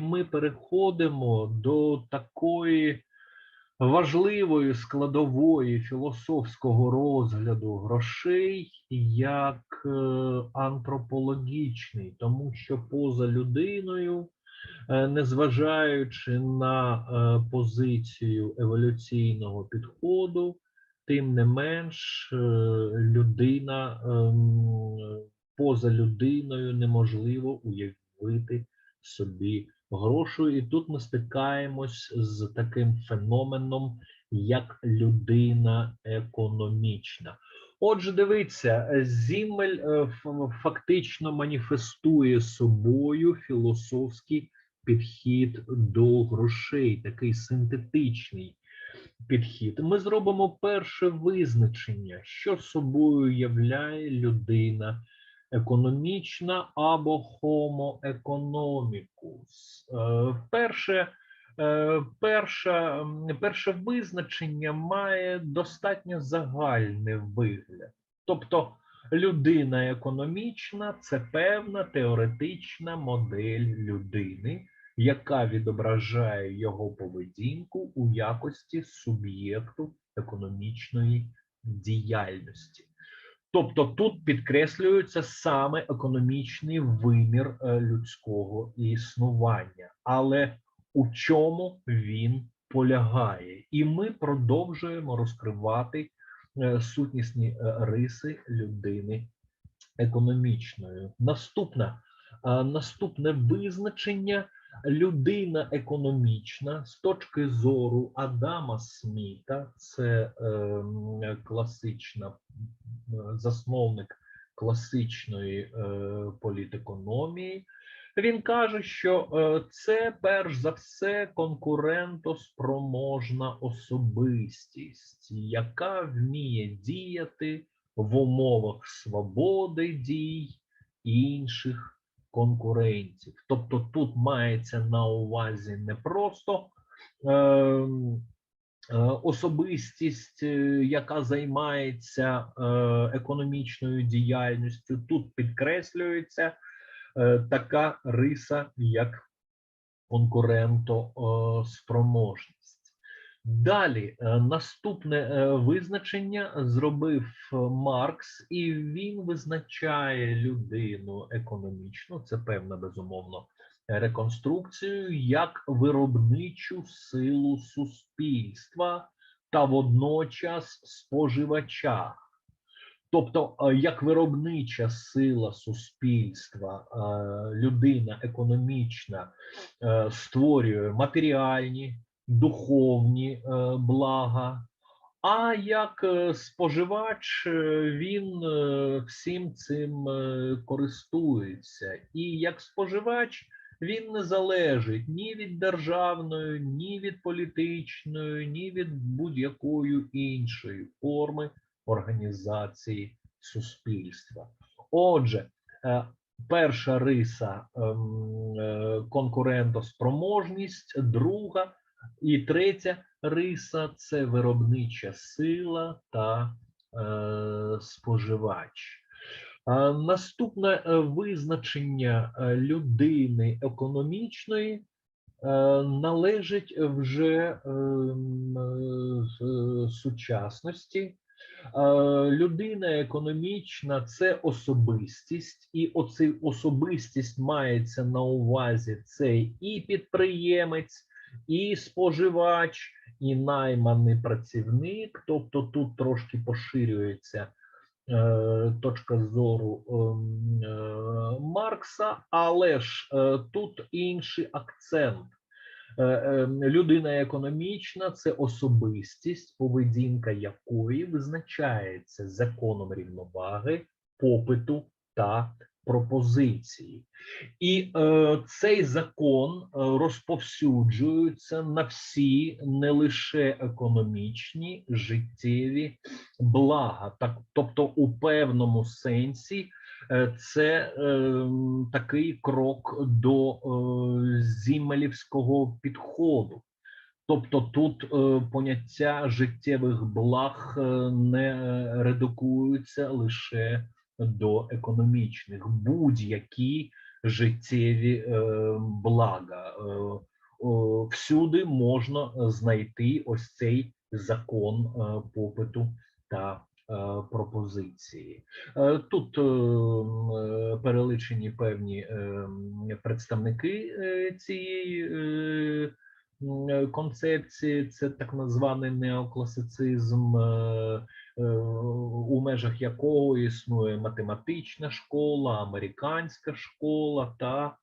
і ми переходимо до такої важливої складової філософського розгляду грошей як е, антропологічний, тому що поза людиною, е, незважаючи на е, позицію еволюційного підходу, тим не менш, людина ем, поза людиною неможливо уявити собі грошу. І тут ми стикаємось з таким феноменом, як людина економічна. Отже, дивіться, Зімель е, фактично маніфестує собою філософський підхід до грошей, такий синтетичний підхід. Ми зробимо перше визначення, що собою являє людина економічна або. Е, Перше, перше, перше визначення має достатньо загальний вигляд. Тобто людина економічна це певна теоретична модель людини, яка відображає його поведінку у якості суб'єкту економічної діяльності. Тобто тут підкреслюється саме економічний вимір е, людського існування, але у чому він полягає? І ми продовжуємо розкривати е, сутнісні е, риси людини економічної. Наступна, е, наступне визначення людина економічна з точки зору Адама Сміта, це ем, класична засновник класичної е, політекономії. Він каже, що е, це перш за все конкурентоспроможна особистість, яка вміє діяти в умовах свободи дій інших конкурентів. Тобто тут мається на увазі не просто ем, е, особистість, е, яка займається е, економічною діяльністю, тут підкреслюється е, така риса, як конкурентоспроможність. Далі е, наступне е, визначення зробив е, Маркс, і він визначає людину економічну, це певна безумовно реконструкцію, як виробничу силу суспільства та водночас споживача. Тобто, як виробнича сила суспільства, людина економічна створює матеріальні, духовні е, блага, а як е, споживач е, він всім цим користується, і як споживач він не залежить ні від державної, ні від політичної, ні від будь-якої іншої форми організації суспільства. Отже, перша риса ем, конкурентоспроможність, друга і третя риса це виробнича сила та е, споживач. А Наступне е, визначення е, людини економічної е, належить вже ем, е, сучасності. Людина економічна це особистість, і оцей особистість мається на увазі це і підприємець, і споживач, і найманий працівник. Тобто тут трошки поширюється е, точка зору ем, е, Маркса, але ж е, тут інший акцент. Е, е, Людина економічна це особистість, поведінка якої визначається законом рівноваги, попиту та пропозиції. І е, цей закон е, розповсюджується на всі не лише економічні зжиттєві блага, так тобто у певному сенсі. е, Це е, такий крок до е, зімелівського підходу. Тобто тут е, поняття життєвих благ е, не редукуються лише до економічних, будь-які життєві е, блага, всюди можна знайти ось цей закон е, попиту та е, пропозиції. Е, Тут е, е, переличені певні е, представники е, цієї е, е, концепції. Це так званий неокласицизм, е, е, у межах якого існує математична школа, американська школа та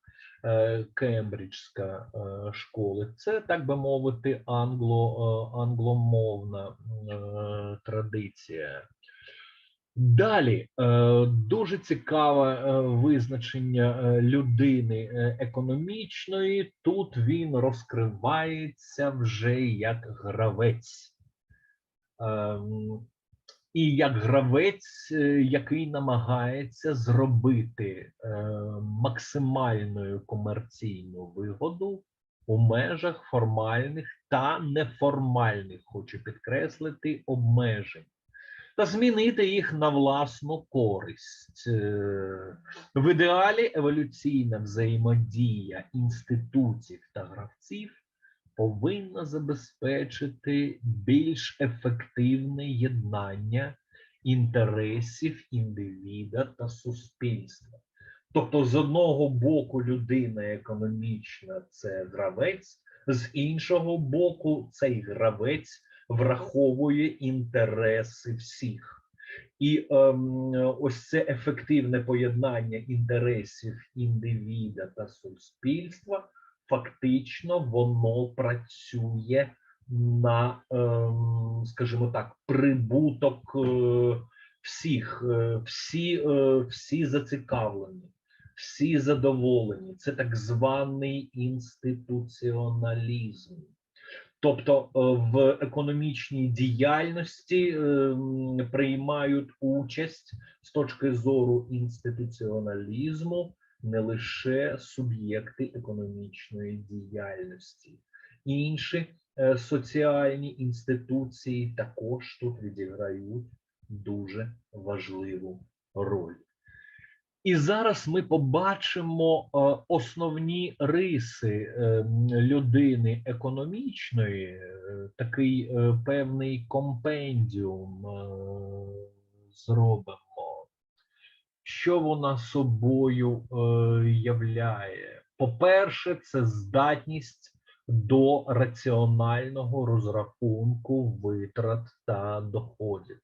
е, Кембриджська е, школи. Це, так би мовити, англо, е, англомовна е, традиція. Далі е, дуже цікаве е, визначення е, людини е, економічної. Тут він розкривається вже як гравець. І як гравець, е, який намагається зробити е, максимальною комерційну вигоду у межах формальних та неформальних, хочу підкреслити, обмежень, та змінити їх на власну користь. Е, В ідеалі еволюційна взаємодія інститутів та гравців повинна забезпечити більш ефективне єднання інтересів індивіда та суспільства. Тобто, з одного боку, людина економічна це гравець, з іншого боку, цей гравець враховує інтереси всіх. І ем, ось це ефективне поєднання інтересів індивіда та суспільства фактично воно працює на, ем, скажімо так, прибуток е, всіх, е, всі, е, всі зацікавлені, всі задоволені. Це так званий інституціоналізм. Тобто в економічній діяльності ем, приймають участь з точки зору інституціоналізму не лише суб'єкти економічної діяльності, інші е, соціальні інституції також тут відіграють дуже важливу роль. І зараз ми побачимо е, основні риси е, людини економічної, такий певний компендіум зробимо що вона собою е, являє? По-перше, це здатність до раціонального розрахунку витрат та доходів.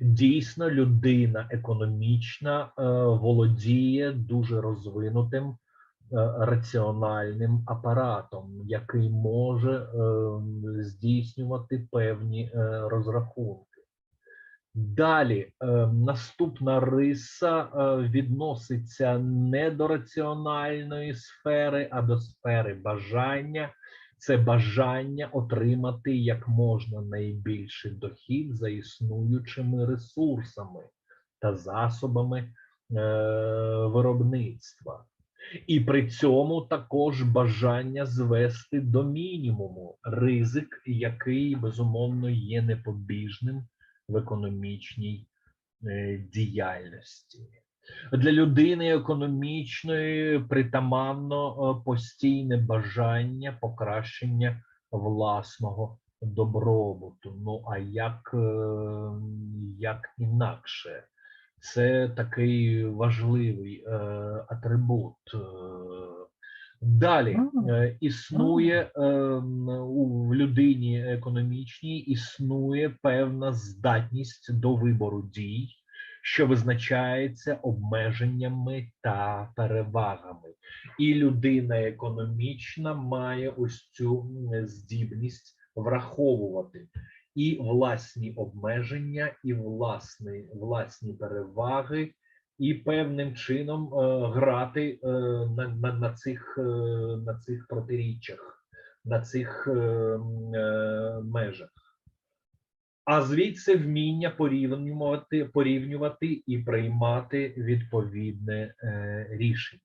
Дійсно, людина економічна е, володіє дуже розвинутим е, раціональним апаратом, який може е, здійснювати певні е, розрахунки. Далі е, наступна риса е, відноситься не до раціональної сфери, а до сфери бажання. Це бажання отримати як можна найбільший дохід за існуючими ресурсами та засобами е, виробництва. І при цьому також бажання звести до мінімуму ризик, який безумовно є непобіжним в економічній е, діяльності. Для людини економічної притаманно е, постійне бажання покращення власного добробуту. Ну а як, е, як інакше? Це такий важливий атрибут. Далі е, існує е, у людині економічній існує певна здатність до вибору дій, що визначається обмеженнями та перевагами. І людина економічна має ось цю здібність враховувати і власні обмеження, і власні, власні переваги, і певним чином е, грати е, на, на, на, цих, е, на цих протиріччях, на цих межах. А звідси вміння порівнювати, порівнювати і приймати відповідне е, рішення.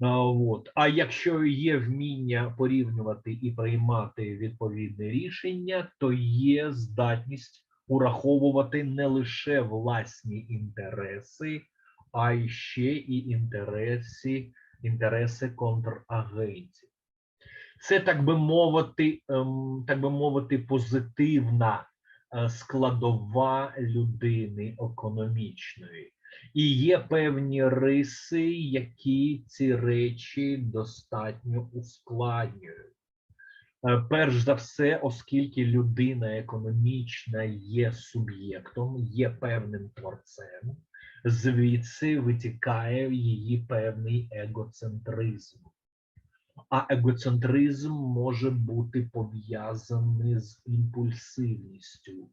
А, от. а якщо є вміння порівнювати і приймати відповідне рішення, то є здатність ураховувати не лише власні інтереси, а ще і інтереси, інтереси контрагентів. Це так би мовити, ем, так би мовити, позитивна е, складова людини економічної. І є певні риси, які ці речі достатньо ускладнюють. Е, Перш за все, оскільки людина економічна є суб'єктом, є певним творцем, звідси витікає її певний егоцентризм. А егоцентризм може бути пов'язаний з імпульсивністю,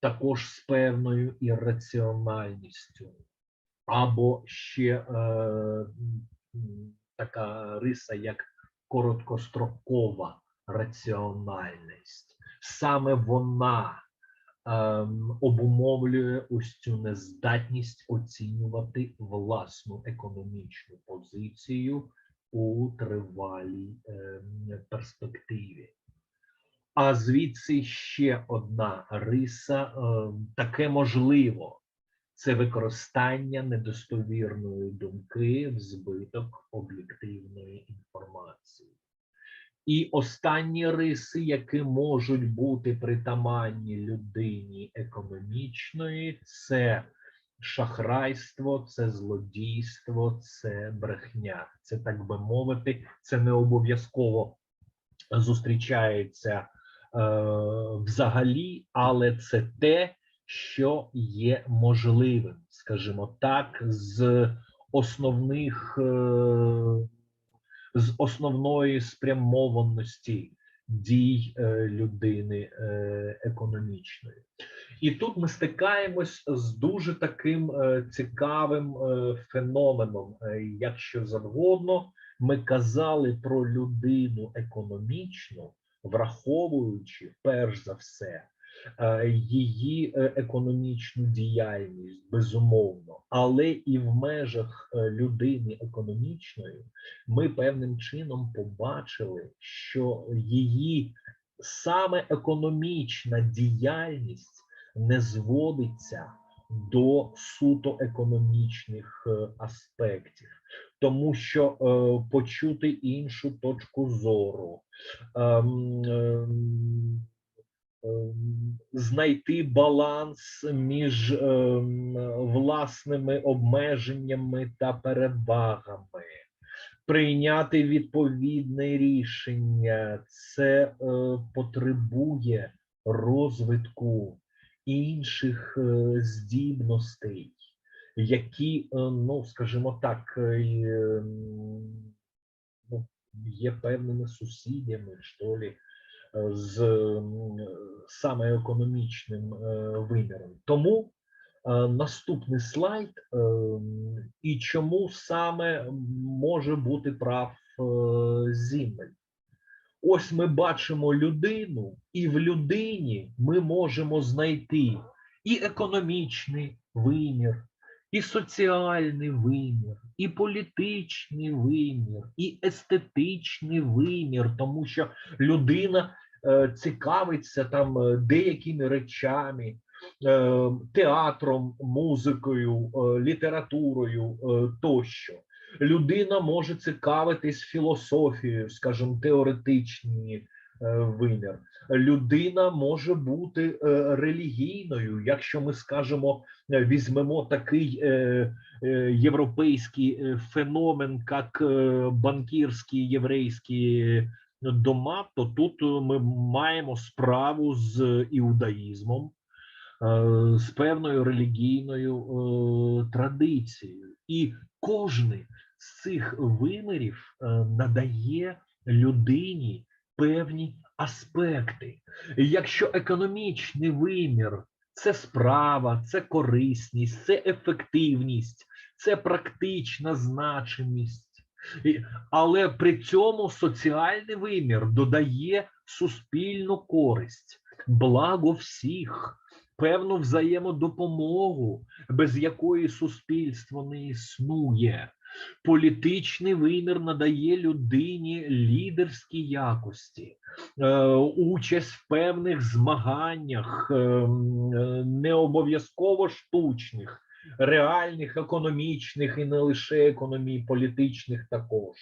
також з певною ірраціональністю, або ще е, така риса, як короткострокова раціональність. Саме вона ем, обумовлює ось цю нездатність оцінювати власну економічну позицію у тривалій ем, перспективі. А звідси ще одна риса, ем, таке можливо, це використання недостовірної думки в збиток об'єктивної інформації. І останні риси, які можуть бути притаманні людині економічної, це шахрайство, це злодійство, це брехня. Це так би мовити, це не обов'язково зустрічається е, взагалі, але це те, що є можливим, скажімо так, з основних. Е, з основної спрямованості дій е, людини е, економічної. І тут ми стикаємось з дуже таким е, цікавим феноменом. Якщо завгодно, ми казали про людину економічну, враховуючи перш за все її е, економічну діяльність, безумовно, але і в межах е, людини економічної ми певним чином побачили, що її саме економічна діяльність не зводиться до суто економічних е, аспектів, тому що е, почути іншу точку зору, ем, знайти баланс між ем, власними обмеженнями та перевагами, прийняти відповідне рішення, це е, потребує розвитку інших е, здібностей, які, е, ну скажімо так, ем, ну, є певними сусідями, що лі, з саме економічним е, виміром. Тому е, наступний слайд, е, і чому саме може бути прав Зіммель. Ось ми бачимо людину, і в людині ми можемо знайти і економічний вимір, і соціальний вимір, і політичний вимір, і естетичний вимір, тому що людина цікавиться там е, деякими речами, е, театром, музикою, е, літературою е, тощо. Людина може цікавитись філософією, скажімо, теоретичний е, вимір. Людина може бути е, релігійною, якщо ми скажемо, е, візьмемо такий е, е, європейський е, феномен, як е, банкірський єврейський дома, то тут е, ми маємо справу з іудаїзмом, е, з певною релігійною е, традицією, і кожний з цих вимірів е, надає людині певні аспекти. Якщо економічний вимір це справа, це корисність, це ефективність, це практична значимість, але при цьому соціальний вимір додає суспільну користь, благо всіх, певну взаємодопомогу, без якої суспільство не існує. Політичний вимір надає людині лідерські якості, е, участь в певних змаганнях, е, м, е, не обов'язково штучних, реальних, економічних і не лише економії, політичних також.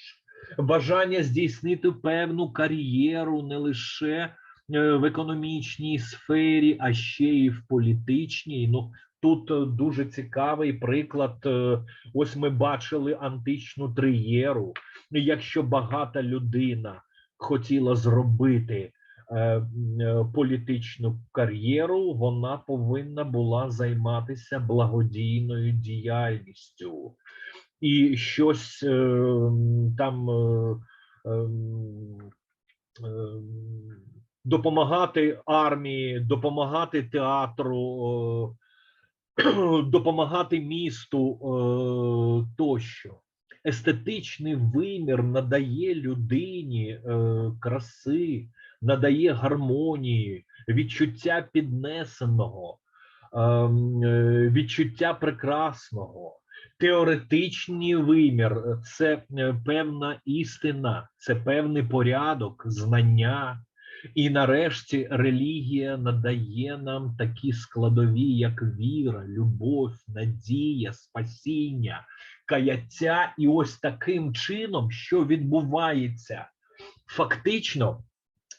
бажання здійснити певну кар'єру не лише е, в економічній сфері, а ще й в політичній. Ну тут е, дуже цікавий приклад. е, Ось ми бачили античну триєру. Якщо багата людина хотіла зробити політичну кар'єру, вона повинна була займатися благодійною діяльністю і щось е, там е, допомагати армії, допомагати театру, е, допомагати місту е, тощо. Естетичний вимір надає людині е, краси, надає гармонії, відчуття піднесеного, ем, е, відчуття прекрасного. Теоретичний вимір це е, певна істина, це певний порядок, знання. І нарешті релігія надає нам такі складові, як віра, любов, надія, спасіння, каяття. І ось таким чином, що відбувається, фактично,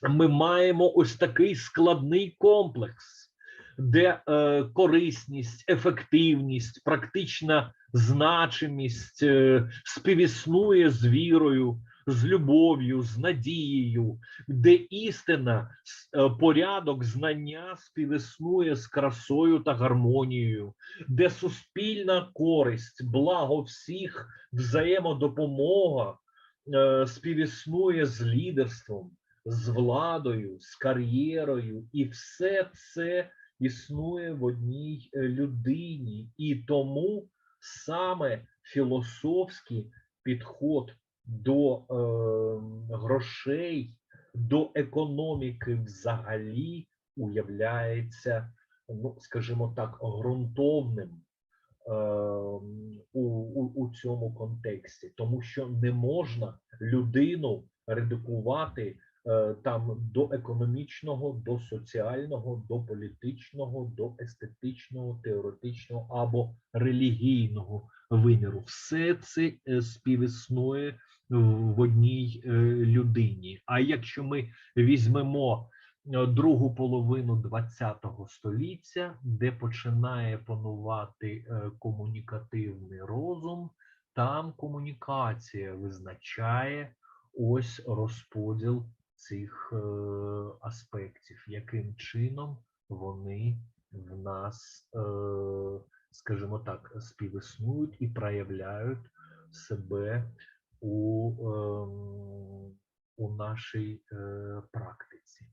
ми маємо ось такий складний комплекс, де е, корисність, ефективність, практична значимість е, співіснує з вірою, з любов'ю, з надією, де істина, е, порядок, знання співіснує з красою та гармонією, де суспільна користь, благо всіх, взаємодопомога е, співіснує з лідерством, з владою, з кар'єрою, і все це існує в одній е, людині, і тому саме філософський підход до е, грошей, до економіки взагалі уявляється, ну скажімо так, ґрунтовним е, у, у, у цьому контексті, тому що не можна людину редукувати там до економічного, до соціального, до політичного, до естетичного, теоретичного або релігійного виміру. Все це е, співіснує в одній е, людині. А якщо ми візьмемо е, другу половину ХХ століття, де починає панувати е, комунікативний розум, там комунікація визначає ось розподіл цих е, аспектів, яким чином вони в нас, е, скажімо так, співіснують і проявляють себе у, ем, у нашій е, практиці.